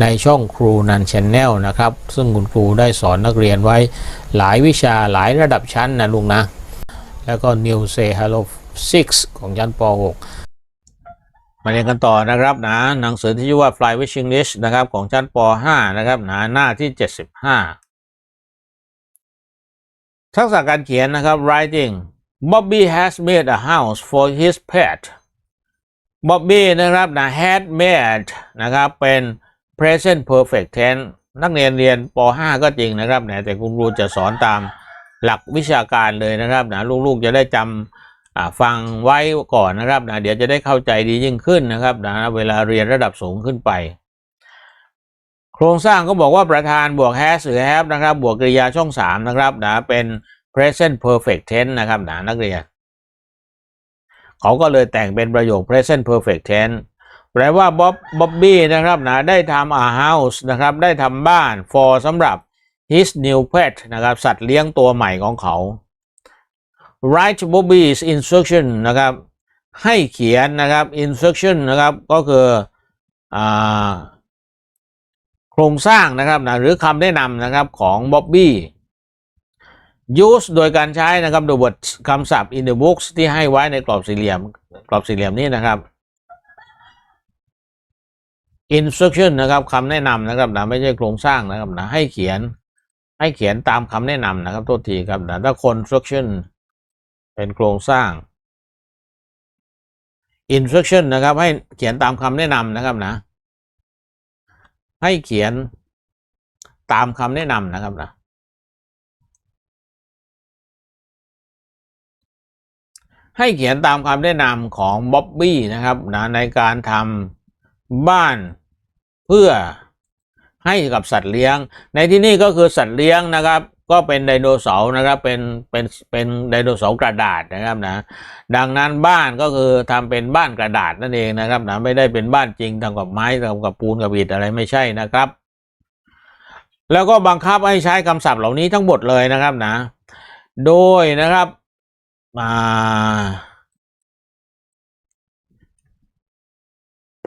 ในช่องครูนันชแนลนะครับ ซึ่งคุณครูได้สอนนักเรียนไว้หลายวิชาหลายระดับชั้นนะลุงนะ แล้วก็ New Say Hello 6 ของชั้นป .6 มาเรียนกันต่อนะครับนะหนังสือที่ชื่อว่า Fly with English นะครับของชั้นป .5 นะครับนะหน้าที่ 75 ทักษะการเขียนนะครับ writing Bobby has made a house for his pet Bobby นะครับนะ had made นะครับเป็น present perfect tense นักเรียนเรียนป .5 ก็จริงนะครับนะแต่คุณครูจะสอนตามหลักวิชาการเลยนะครับนะลูกๆจะได้จำฟังไว้ก่อนนะครับนะเดี๋ยวจะได้เข้าใจดียิ่งขึ้นนะครับนะเวลาเรียนระดับสูงขึ้นไป โครงสร้างก็บอกว่าประธานบวก has หรือ have นะครับ บวกกริยาช่อง 3 นะครับนะเป็น present perfect tense นะครับนะนักเรียน เขาก็เลยแต่งเป็นประโยค present perfect tense แปลว่าบ๊อบบ๊อบบี้นะครับนะได้ทำ a house นะครับ ได้ทำบ้าน for สำหรับ his new pet นะครับ สัตว์เลี้ยงตัวใหม่ของเขา write Bobby's instruction นะครับ ให้เขียนนะครับ instruction นะครับ ก็คืออ่าโครงสร้างนะครับนะหรือคำแนะนำนะครับของบ๊อบบี้ use โดยการใช้นะครับโดยบทคำศัพท์ in the books ที่ให้ไว้ในกรอบสี่เหลี่ยม กรอบสี่เหลี่ยมนี้นะครับ instruction นะครับคำแนะนำนะครับนะไม่ใช่โครงสร้างนะครับนะให้เขียนให้เขียนตามคำแนะนำนะครับโทษทีครับนะถ้า construction เป็นโครงสร้าง instruction นะครับ ให้เขียนตามคำแนะนำนะครับนะ ให้เขียนตามคำแนะนำนะครับนะ ให้เขียนตามคำแนะนำของบ๊อบบี้นะครับนะในการทำ บ้านเพื่อให้กับสัตว์เลี้ยง ในที่นี่ก็คือสัตว์เลี้ยงนะครับ ก็เป็นไดโนเสาร์นะครับเป็นเป็นเป็นไดโนเสาร์กระดาษนะครับนะดังนั้นบ้านก็คือทำเป็นบ้านกระดาษนั่นเองนะครับนะไม่ได้เป็นบ้านจริงทำกับไม้ทำกับปูนกับอิฐอะไรไม่ใช่นะครับ แล้วก็บังคับให้ใช้คำศัพท์เหล่านี้ทั้งหมดเลยนะครับนะ โดยนะครับมา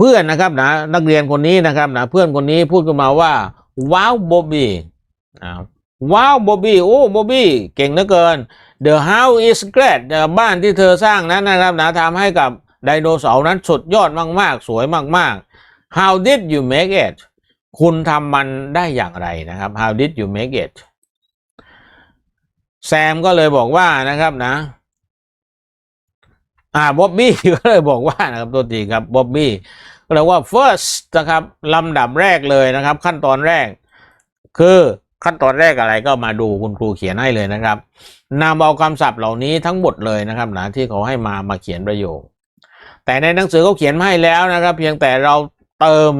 เพื่อนนะครับนะนักเรียนคนนี้นะครับนะเพื่อนคนนี้พูดขึ้นมาว่าว้าวบอบบี้ว้าวบอบบี้โอ้บอบบี้เก่งเหลือเกิน The house is great บ้านที่เธอสร้างนั้นนะครับนะทำให้กับไดโนเสาร์นั้นสุดยอดมากๆ สวยมากๆ How did you make it คุณทำมันได้อย่างไรนะครับ How did you make it แซมก็เลยบอกว่านะครับนะ อ่าบ๊อบบี้ก็เลยบอกว่านะครับตัวทีครับบ๊อบบี้ก็เลยว่า first นะครับลำดับแรกเลยนะครับ ขั้นตอนแรก คือขั้นตอนแรกอะไรก็มาดูคุณครูเขียนให้เลยนะครับนำเอาคำศัพท์เหล่านี้ทั้งหมดเลยนะครับนะที่เขาให้มามาเขียนประโยค แต่ในหนังสือเขาเขียนมาให้แล้วนะครับ เพียงแต่เราเติม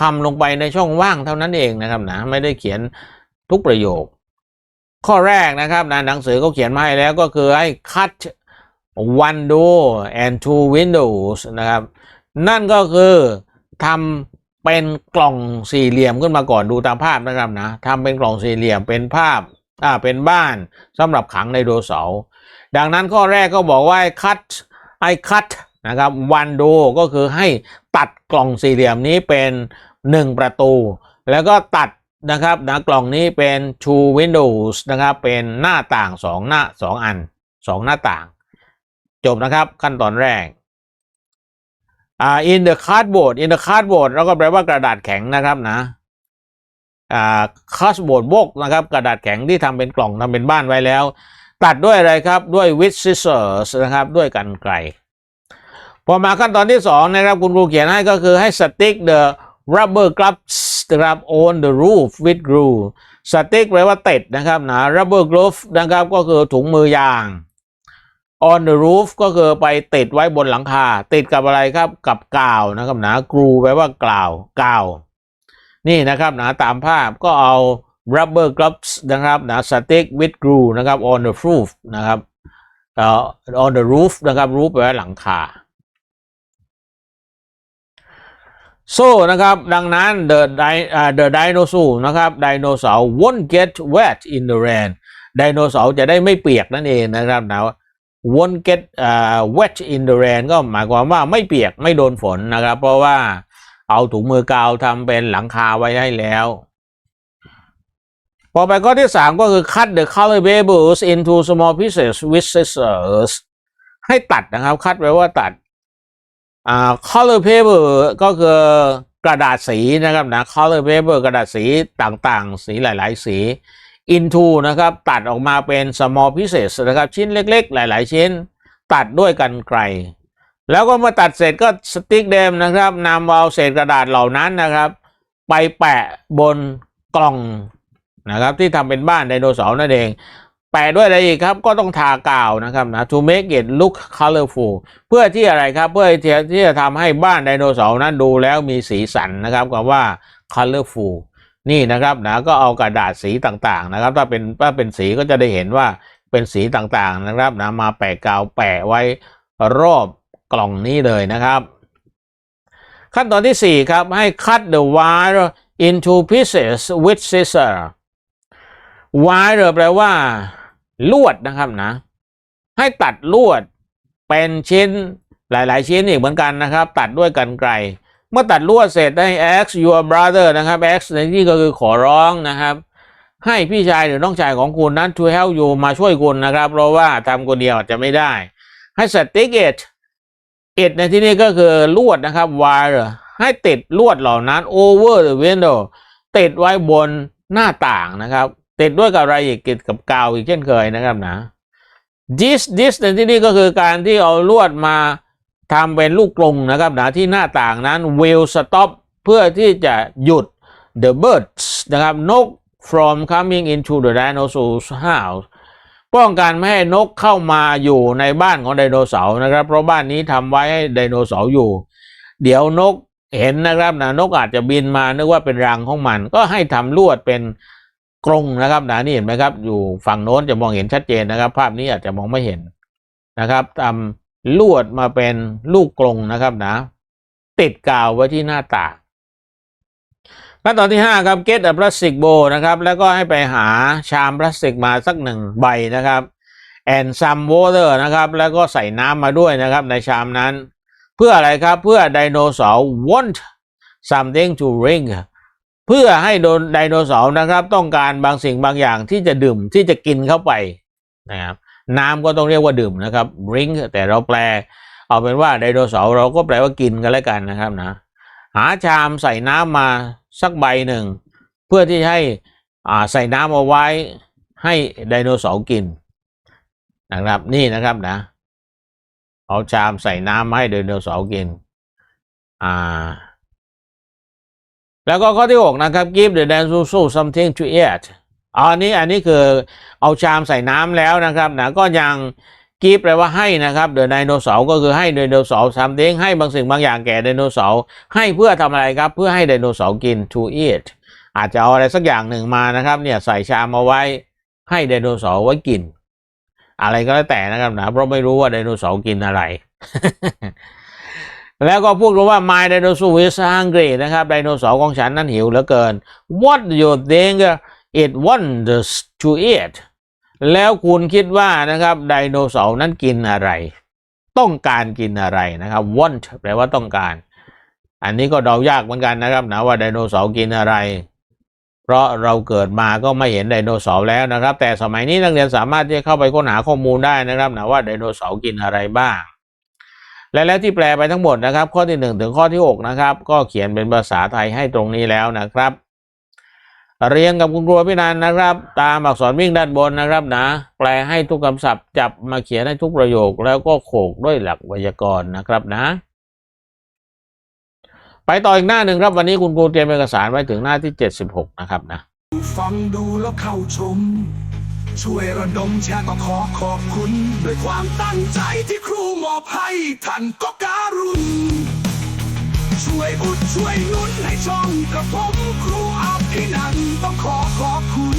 คำลงไปในช่องว่างเท่านั้นเองนะครับนะไม่ได้เขียนทุกประโยค ข้อแรกนะครับนะหนังสือเขาเขียนมาให้แล้วก็คือให้ cut one door and two windows นะครับ นั่นก็คือทำเป็นกล่องสี่เหลี่ยมขึ้นมาก่อนดูตามภาพนะครับนะทำเป็นกล่องสี่เหลี่ยมเป็นภาพอ่าเป็นบ้านสำหรับขังไดโนเสาร์ดังนั้นข้อแรกก็บอกว่า cut ไอ้ cut นะครับ one door ก็คือให้ตัดกล่องสี่เหลี่ยมนี้เป็นหนึ่งประตู แล้วก็ตัดนะครับนะกล่องนี้เป็น two windows นะครับ เป็นหน้าต่างสองหน้าสองอันสองหน้าต่าง จบนะครับ ขั้นตอนแรกอ่า in the cardboard in the cardboard แล้วก็แปลว่ากระดาษแข็งนะครับนะอ่า cardboard box นะครับ กระดาษแข็งที่ทำเป็นกล่องทำเป็นบ้านไว้แล้ว ตัดด้วยอะไรครับด้วย with scissors นะครับ ด้วยกันไกรพอมาขั้นตอนที่สองนะครับ คุณครูเขียนให้ก็คือให้ stick the rubber gloves นะครับ on the roof with glue stick แปลว่าติดนะครับนะ rubber glove นะครับก็คือถุงมือยาง on the roof ก็คือไปติดไว้บนหลังคา ติดกับอะไรครับกับกาวนะครับนะกรูแปลว่ากล่าวกาว นี่นะครับนะตามภาพก็เอา rubber gloves นะครับนะ stick with glue นะครับ on the roof นะครับเอ่อ on the roof นะครับ roof แปลว่าหลังคา so นะครับ ดังนั้น the the dinosaur นะครับ dinosaur won't get wet in the rain ไดโนเสาร์จะได้ไม่เปียกนั่นเองนะครับนะ won't get uh, wet in the rain ก็หมายความว่าไม่เปียกไม่โดนฝนนะครับ เพราะว่าเอาถุงมือกาวทำเป็นหลังคาไว้ให้แล้วพอไปข้อที่สามก็คือ cut the color labels into small pieces with scissors ให้ตัดนะครับ คัดแปลว่าตัดอ่า color paper ก็คือกระดาษสีนะครับนะ color paper กระดาษสีต่างๆ สีหลาย ๆ สี into นะครับตัดออกมาเป็น small pieces นะครับชิ้นเล็กๆ หลาย ๆ ชิ้น ตัดด้วยกันไกล แล้วก็เมื่อตัดเสร็จก็สติ๊กเดมนะครับนำเอาเศษกระดาษเหล่านั้นนะครับ ไปแปะบนกล่องนะครับที่ทำเป็นบ้านไดโนเสาร์นั่นเอง แปะด้วยอะไรอีกครับก็ต้องทากาวนะครับนะ to make it look colorful เพื่อที่อะไรครับเพื่อที่จะทำให้บ้านไดโนเสาร์นั้นดูแล้วมีสีสันนะครับกับว่า colorful นี่นะครับนะก็เอากระดาษสีต่างๆนะครับ ถ้าเป็นถ้าเป็นสีก็จะได้เห็นว่าเป็นสีต่างๆนะครับนะมาแปะกาวแปะไว้รอบกล่องนี้เลยนะครับ ขั้นตอนที่ 4 ครับ ให้ cut the wire into pieces with scissor wire แปลว่า ลวดนะครับนะ ให้ตัดลวดเป็นชิ้นหลาย ๆ ชิ้นอีกเหมือนกันนะครับ ตัดด้วยกันไกล เมื่อตัดลวดเสร็จให้ ask your brother นะครับ ask ในที่ก็คือขอร้องนะครับ ให้พี่ชายหรือน้องชายของคุณนั้น to help you มาช่วยคุณนะครับ เพราะว่าทำคนเดียวอาจจะไม่ได้ ให้ stick it it ในที่นี้ก็คือลวดนะครับ wire ให้ติดลวดเหล่านั้น over the window ติดไว้บนหน้าต่างนะครับ ติดด้วยกับอะไรอีกติดกับกาวอีกเช่นเคยนะครับนะ this this ในที่นี้ก็คือการที่เอาลวดมา ทำเป็นลูกกลงนะครับนะที่หน้าต่างนั้น will stop เพื่อที่จะหยุด the birds นะครับนก from coming into the dinosaur's house ป้องกันไม่ให้นกเข้ามาอยู่ในบ้านของไดโนเสาร์นะครับ เพราะบ้านนี้ทำไว้ให้ไดโนเสาร์อยู่ เดี๋ยวนกเห็นนะครับนะนกอาจจะบินมานึกว่าเป็นรังของมัน ก็ให้ทำลวดเป็นกรงนะครับนะนี่เห็นไหมครับ อยู่ฝั่งโน้นจะมองเห็นชัดเจนนะครับ ภาพนี้อาจจะมองไม่เห็นนะครับทำ ลวดมาเป็นลูกกรงนะครับนะ ติดกาวไว้ที่หน้าต่างขั้นตอนที่ห้าครับ get a plastic bowl นะครับ แล้วก็ให้ไปหาชามพลาสติกมาสักหนึ่งใบนะครับ and some water นะครับ แล้วก็ใส่น้ำมาด้วยนะครับในชามนั้น เพื่ออะไรครับ เพื่อไดโนเสาร์ want something to drink เพื่อให้โดนไดโนเสาร์นะครับ ต้องการบางสิ่งบางอย่างที่จะดื่มที่จะกินเข้าไปนะครับ น้ำก็ต้องเรียกว่าดื่มนะครับ drink แต่เราแปล เอาเป็นว่าไดโนเสาร์เราก็แปลว่ากินกันแล้วกันนะครับนะ หาชามใส่น้ำมาสักใบหนึ่ง เพื่อที่ให้อ่าใส่น้ำเอาไว้ให้ไดโนเสาร์กินนะครับนี่นะครับนะ เอาชามใส่น้ำมาให้ไดโนเสาร์กินอ่าแล้วก็ข้อที่หกนะครับ give the dinosaur something to eat อันนี้อันนี้คือเอาชามใส่น้ำแล้วนะครับนะก็ยัง give แปลว่าให้นะครับเด e ไดโนเสาร์ก็คือให้ไดโนเสาร์ something ให้บางสิ่งบางอย่างแก่ไดโนเสาร์ให้เพื่อทำอะไรครับเพื่อให้ไดโนเสาร์กิน to eat อาจจะเอาอะไรสักอย่างหนึ่งมานะครับเนี่ยใส่ชามเอาไว้ให้ไดโนเสาร์ไว้กิน อะไรก็แล้วแต่นะครับนะเพราะไม่รู้ว่าไดโนเสาร์กินอะไร แล้วก็พูดว่า my dinosaur is hungry นะครับไดโนเสาร์ของฉันนั้นหิวเหลือเกิน what do you think it wants to eat แล้วคุณคิดว่านะครับไดโนเสาร์นั้นกินอะไร ต้องการกินอะไรนะครับ want แปลว่าต้องการ อันนี้ก็เดายากเหมือนกันนะครับนะว่าไดโนเสาร์กินอะไร เพราะเราเกิดมาก็ไม่เห็นไดโนเสาร์แล้วนะครับ แต่สมัยนี้นักเรียนสามารถที่จะเข้าไปค้นหาข้อมูลได้นะครับนะว่าไดโนเสาร์กินอะไรบ้าง และแล้วที่แปลไปทั้งหมดนะครับ ข้อที่หนึ่งถึงข้อที่หกนะครับ ก็เขียนเป็นภาษาไทยให้ตรงนี้แล้วนะครับ เรียงกับคุณครูพี่นันนะครับ ตามอักษรวิ่งด้านบนนะครับนะ แปลให้ทุกคำศัพท์จับมาเขียนให้ทุกประโยค แล้วก็โขกด้วยหลักไวยากรณ์นะครับนะ ไปต่ออีกหน้าหนึ่งครับวันนี้คุณครูเตรียมเอกสารไว้ถึงหน้าที่ 76 นะครับนะฟังดูแล้วเข้าชม ช่วยระดมแชร์ก็ขอขอบคุณ ด้วยความตั้งใจที่ครูมอบให้ท่านก็การุณช่วยอุดช่วยนุนให้ช่องกระผมครู ที่นั้นต้องขอขอบคุณ